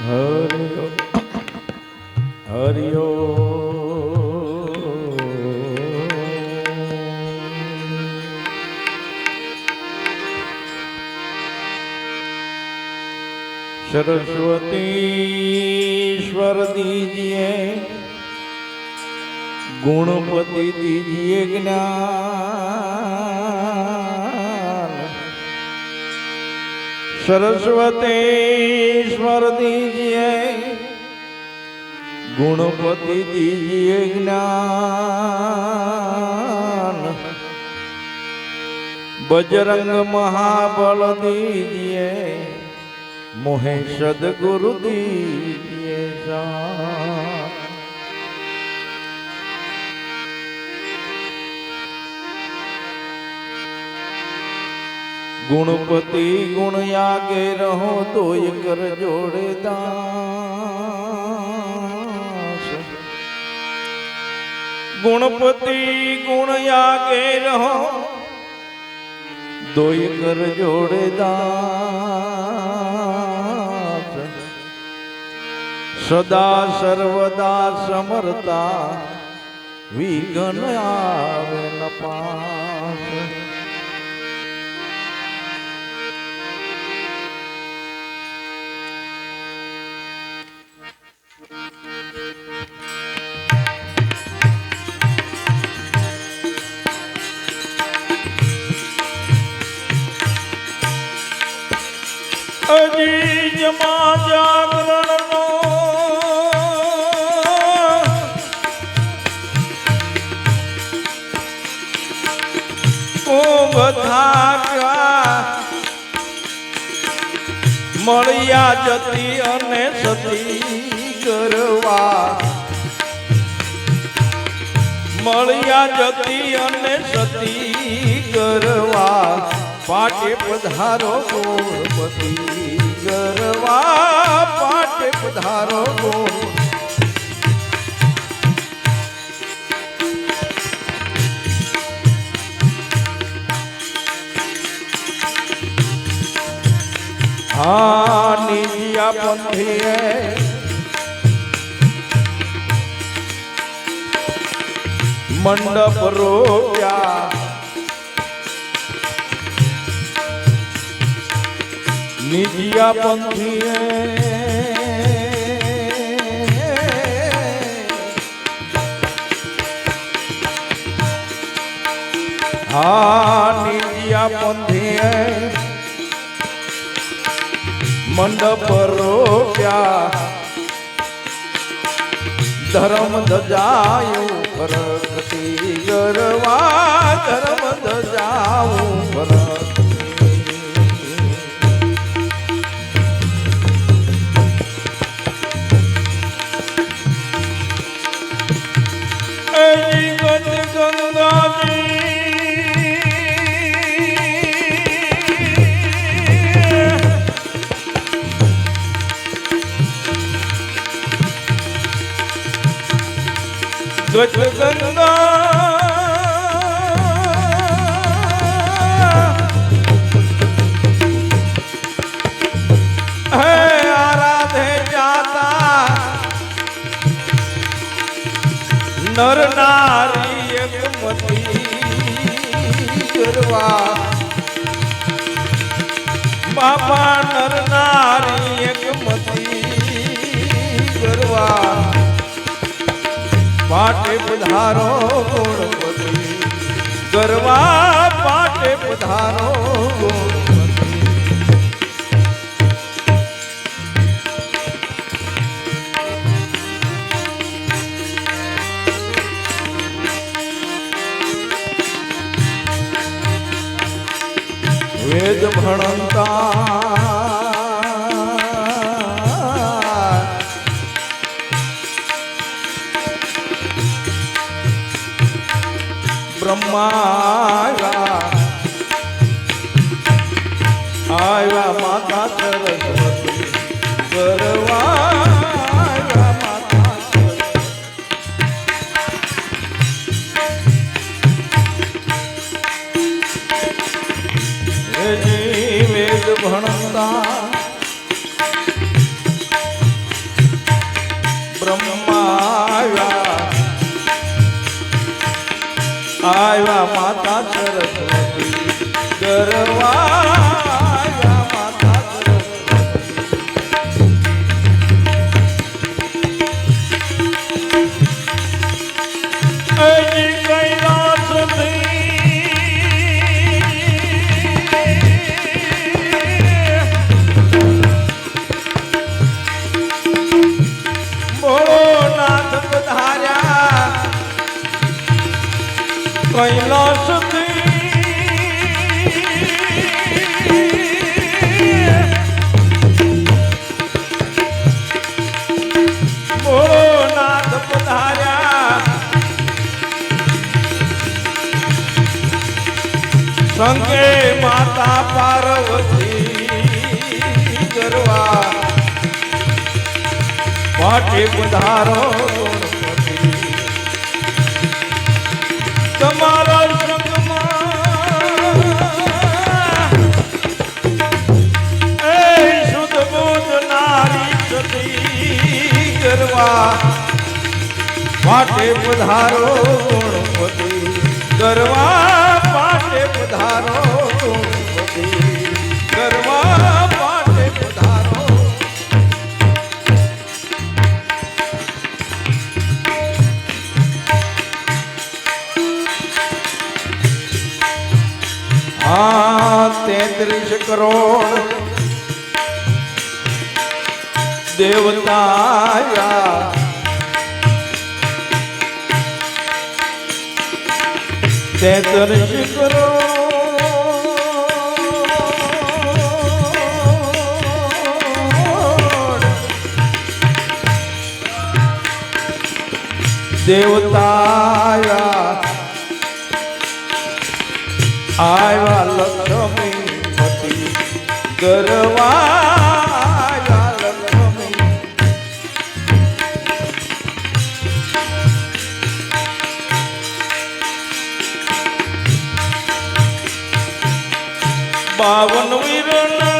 હરિયો હરિયો. સરસ્વતીશ્વર દીજીએ ગુણપતિ દીજીએ જ્ઞાન. સરસ્વતીશ્વર દીજીએ ગુણપતિ દીજીએ જ્ઞાન. બજરંગ મહાબળ દીજીએ મોહે સદગુરુ દીજીએ જા ગુણપતિ ગુણ આગે રહો તોય કર જોડે દાસ ગુણપતિ ગુણ આગે રહો દોય કર જોડે સદા સર્વદા સમરતા વિઘ્ન આવે ન પાસ મળ્યા જતી અને સતી કરવા. મળ્યા જતી અને સતી કરવા. પાટે પધારો ગોળપતિ. ગરવા પાટે પધારો હા નિજિયા પંથીએ. મંડપ રોપ્યા. નિજિયા પંથીએ. હા નિજિયા પંથીએ. મંડપ રોપ્યા. ધર્મ ધજાયું પ્રગતિ ગરવા ધર્મ ધજાવું પ્રગતિ નર નારી એક મતી કરવા બાપા નર નારી એક મતી કરવા પાટે પધારો ગોળપતિ ગરવા પાટે પધારો ગોળપતિ વેદ ભણતા બ્રહ્મા આવ્યા માતા સરસ્વતી કરવા વેદ ભણતા બ્રહ્માયા આવ્યા માતા સરસ્વતી ગરવાયા સંગે માતા પાર્વતી ગરવા. માટે પધારો તમારા સંગમાં એ શુદ્ધ બુદ્ધ નારી સતી પાટે પધારો ગણપતિ ગરવા. પધારો કરવા માટે પધારો. હા તેત્રીસ કરોડ દેવતા તેત્રીસ કરોડ દેવતાયા. આવ્યા લક્ષ્મીપતિ ગરવાયા લક્ષ્મી. બાવન વીરણ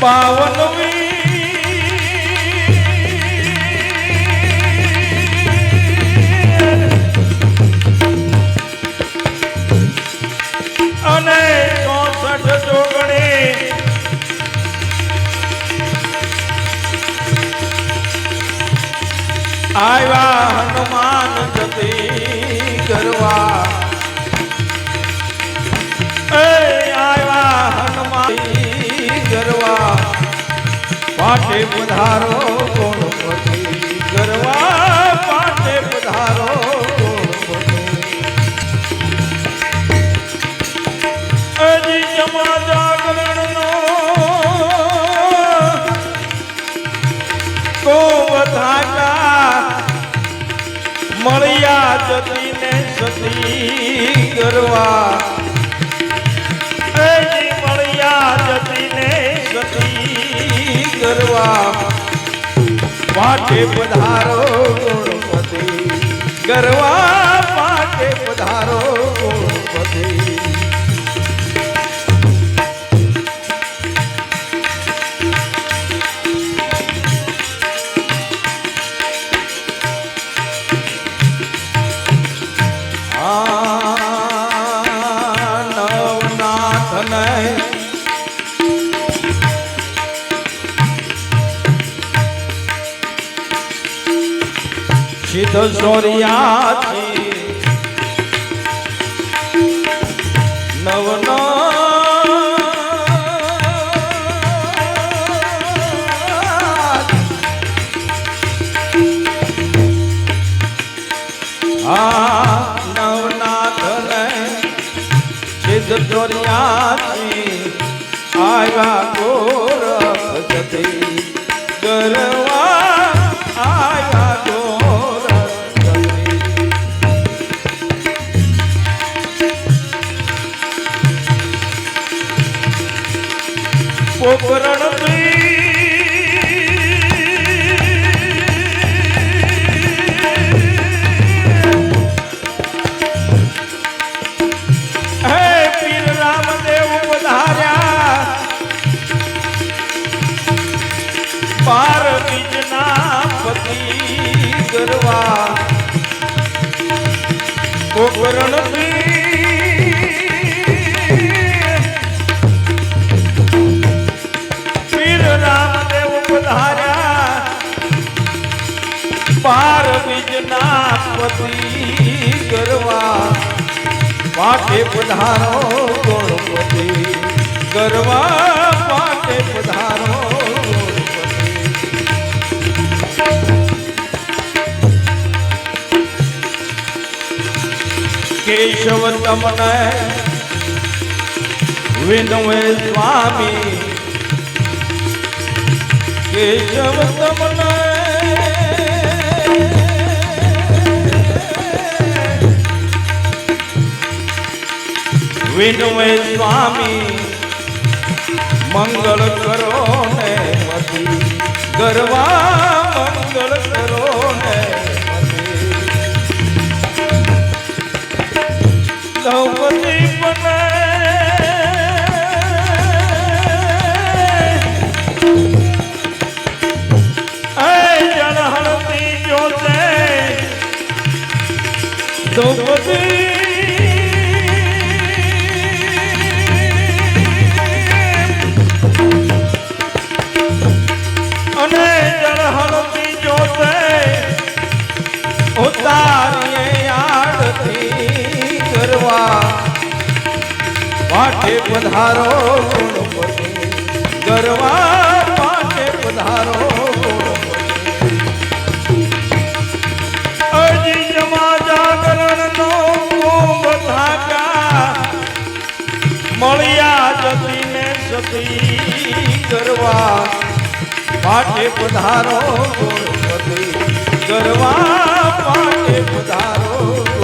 પાવન અને પાટે પધારો ગણપતિ ગરવા પાટે પધારો ગણપતિ. જાગરણનો કો બધાકા મળ્યા જતીને સતી કરવા કરવા માટે પધારો ગણપતિ. સિદ્ધ નવનો આ નવનાથ ને સિદ્ધ ચોર્યાથી આવ્યા ગોરખ જતી ગરવા ગોકરણ પાર બીજના પતિ ગરવા. ગોકરણ પાર બીજના પતિ કરવા પાટે પધારો ગણપતિ કરવા પાટે પધારો ગણપતિ કેશવ તમને વિનવે સ્વામી કેશવ તમને વિનવે સ્વામી મંગળ કરો ને મધી ગરવા મંગળ કરો ને મતિ પધારો ગરવા માટે પધારો. મળ્યા જતીને સતી કરવા પાઠે પધારો. ગરવા પાઠે પધારો.